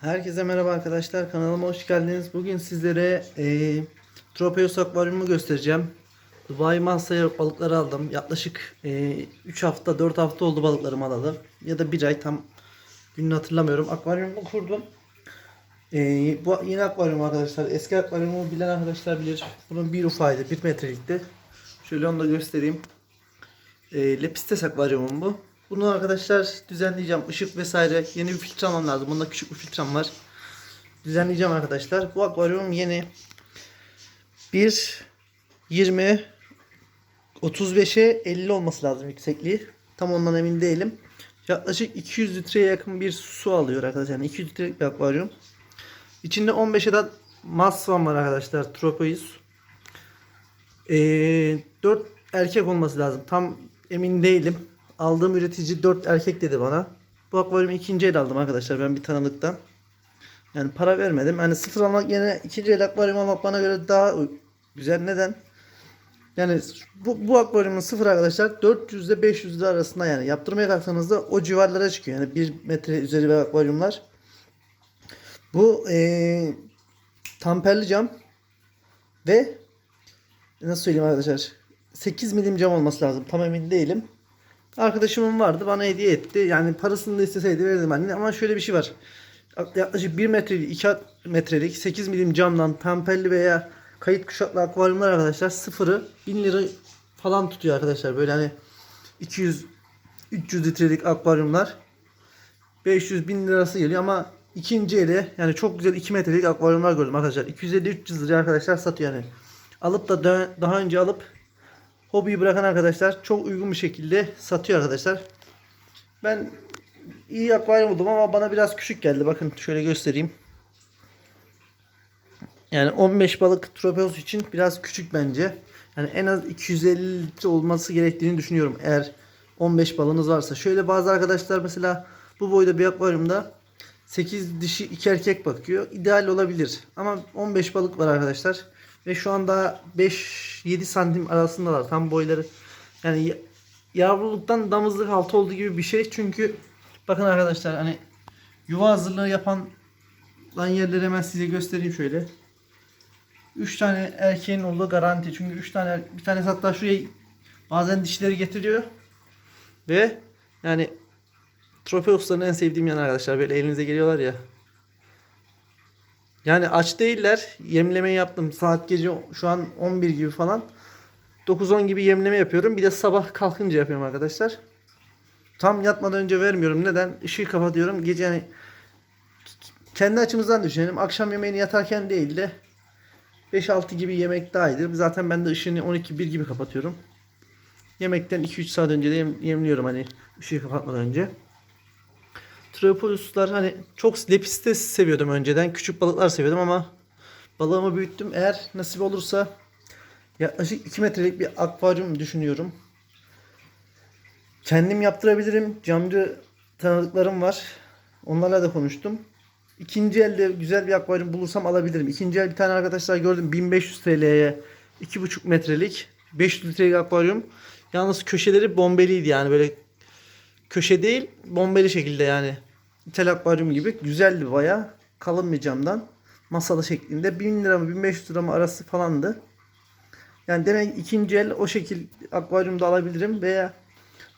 Herkese merhaba arkadaşlar kanalıma hoş geldiniz. Bugün sizlere e, Tropeus akvaryumu göstereceğim. Dubai Mansaya balıkları aldım. Yaklaşık e, 3 hafta 4 hafta oldu balıklarımı alalı. Ya da 1 ay tam gününü hatırlamıyorum. Akvaryumu kurdum. E, bu yeni akvaryum arkadaşlar. Eski akvaryumu bilen arkadaşlar bilir. Bunun bir ufaydı 1 metrelikti. Şöyle onu da göstereyim. E, Lepistes akvaryumum bu. Bunu arkadaşlar düzenleyeceğim. Işık vesaire yeni bir filtre almam lazım. Bunda küçük bir filtrem var. Düzenleyeceğim arkadaşlar. Bu akvaryum yeni. 1 20 35'e 50 olması lazım yüksekliği. Tam ondan emin değilim. Yaklaşık 200 litreye yakın bir su alıyor arkadaşlar. Yani 200 litrelik bir akvaryum. İçinde 15 adet masvan var arkadaşlar. Tropeus. Ee, 4 erkek olması lazım. Tam emin değilim. Aldığım üretici 4 erkek dedi bana. Bu akvaryumu ikinci el aldım arkadaşlar ben bir tanıdıktan. Yani para vermedim. Hani sıfır almak yerine ikinci el akvaryum almak bana göre daha güzel. Neden? Yani bu, bu akvaryumun sıfır arkadaşlar 400 ile 500 lira arasında yani yaptırmaya kalksanızda o civarlara çıkıyor. Yani 1 metre üzeri bir akvaryumlar. Bu eee tamperli cam ve nasıl söyleyeyim arkadaşlar 8 milim cam olması lazım. Tam emin değilim. Arkadaşımın vardı bana hediye etti. Yani parasını da isteseydi verirdim anne. Ama şöyle bir şey var. Yaklaşık 1 metrelik 2 metrelik 8 milim camdan tamperli veya kayıt kuşaklı akvaryumlar arkadaşlar sıfırı 1000 lira falan tutuyor arkadaşlar. Böyle hani 200 300 litrelik akvaryumlar 500 bin lirası geliyor ama ikinci eli yani çok güzel 2 metrelik akvaryumlar gördüm arkadaşlar. 250-300 liraya arkadaşlar satıyor yani. Alıp da daha önce alıp hobiyi bırakan arkadaşlar çok uygun bir şekilde satıyor arkadaşlar. Ben iyi akvaryum buldum ama bana biraz küçük geldi. Bakın şöyle göstereyim. Yani 15 balık tropeus için biraz küçük bence. Yani en az 250 litre olması gerektiğini düşünüyorum eğer 15 balığınız varsa. Şöyle bazı arkadaşlar mesela bu boyda bir akvaryumda 8 dişi 2 erkek bakıyor. İdeal olabilir. Ama 15 balık var arkadaşlar. Ve şu anda 5-7 santim arasındalar. Tam boyları. Yani ya- yavruluktan damızlık altı olduğu gibi bir şey. Çünkü bakın arkadaşlar hani yuva hazırlığı yapan lan yerleri hemen size göstereyim şöyle. 3 tane erkeğin olduğu garanti. Çünkü 3 tane bir tanesi hatta şuraya bazen dişleri getiriyor. Ve yani Tropeus'ların en sevdiğim yan arkadaşlar. Böyle elinize geliyorlar ya. Yani aç değiller. Yemleme yaptım. Saat gece şu an 11 gibi falan. 9-10 gibi yemleme yapıyorum. Bir de sabah kalkınca yapıyorum arkadaşlar. Tam yatmadan önce vermiyorum. Neden? Işığı kapatıyorum. Gece yani kendi açımızdan düşünelim. Akşam yemeğini yatarken değil de 5-6 gibi yemek daha iyidir. Zaten ben de ışığını 12-1 gibi kapatıyorum. Yemekten 2-3 saat önce de yem- yemliyorum hani ışığı kapatmadan önce. Tropoluslar hani çok lepistes seviyordum önceden. Küçük balıklar seviyordum ama balığımı büyüttüm. Eğer nasip olursa yaklaşık 2 metrelik bir akvaryum düşünüyorum. Kendim yaptırabilirim. Camcı tanıdıklarım var. Onlarla da konuştum. İkinci elde güzel bir akvaryum bulursam alabilirim. İkinci el bir tane arkadaşlar gördüm 1500 TL'ye 2,5 metrelik 500 litrelik akvaryum. Yalnız köşeleri bombeliydi yani böyle köşe değil bombeli şekilde yani. İthal akvaryum gibi güzeldi baya. Kalın bir camdan. Masalı şeklinde. 1000 lira mı 1500 lira mı arası falandı. Yani demek ikinci el o şekil akvaryumda alabilirim veya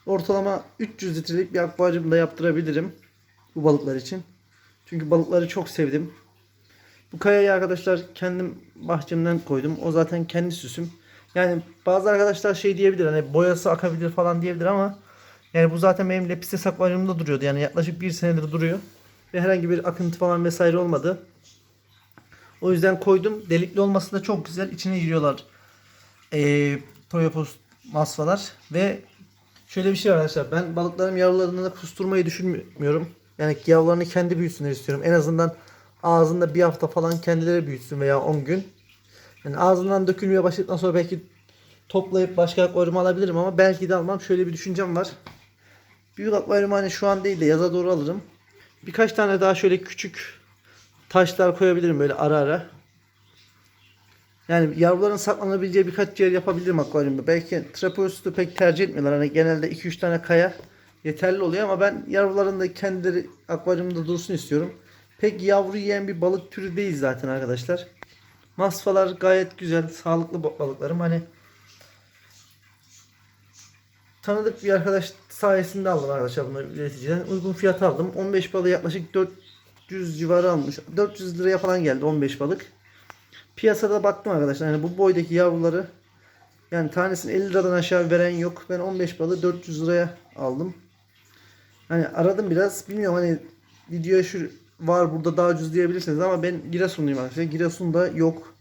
ortalama 300 litrelik bir akvaryumda yaptırabilirim bu balıklar için. Çünkü balıkları çok sevdim. Bu kayayı arkadaşlar kendim bahçemden koydum. O zaten kendi süsüm. Yani bazı arkadaşlar şey diyebilir hani boyası akabilir falan diyebilir ama yani bu zaten benim lepistes akvaryumda duruyordu. Yani yaklaşık bir senedir duruyor. Ve herhangi bir akıntı falan vesaire olmadı. O yüzden koydum. Delikli olması da çok güzel. İçine giriyorlar. Ee, Toyopos masvalar. Ve şöyle bir şey var arkadaşlar. Ben balıklarım yavrularını da kusturmayı düşünmüyorum. Yani yavrularını kendi büyütsünler istiyorum. En azından ağzında bir hafta falan kendileri büyütsün veya 10 gün. Yani ağzından dökülmeye başladıktan sonra belki toplayıp başka akvaryum alabilirim ama belki de almam. Şöyle bir düşüncem var. Büyük akvaryum hani şu an değil de yaza doğru alırım. Birkaç tane daha şöyle küçük taşlar koyabilirim böyle ara ara. Yani yavruların saklanabileceği birkaç yer yapabilirim akvaryumda. Belki trapezoitu pek tercih etmiyorlar. Hani genelde 2-3 tane kaya yeterli oluyor ama ben yavruların da kendileri akvaryumda dursun istiyorum. pek yavru yiyen bir balık türü değil zaten arkadaşlar. Masfalar gayet güzel, sağlıklı ba- balıklarım. Hani tanıdık bir arkadaş sayesinde aldım arkadaşlar bunları üreticiden. Uygun fiyat aldım. 15 balığı yaklaşık 400 civarı almış. 400 liraya falan geldi 15 balık. Piyasada baktım arkadaşlar. Yani bu boydaki yavruları yani tanesini 50 liradan aşağı veren yok. Ben 15 balığı 400 liraya aldım. Hani aradım biraz. Bilmiyorum hani videoya şu var burada daha ucuz diyebilirsiniz ama ben Giresunluyum arkadaşlar. Giresun'da yok.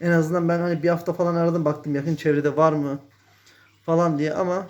En azından ben hani bir hafta falan aradım baktım yakın çevrede var mı falan diye ama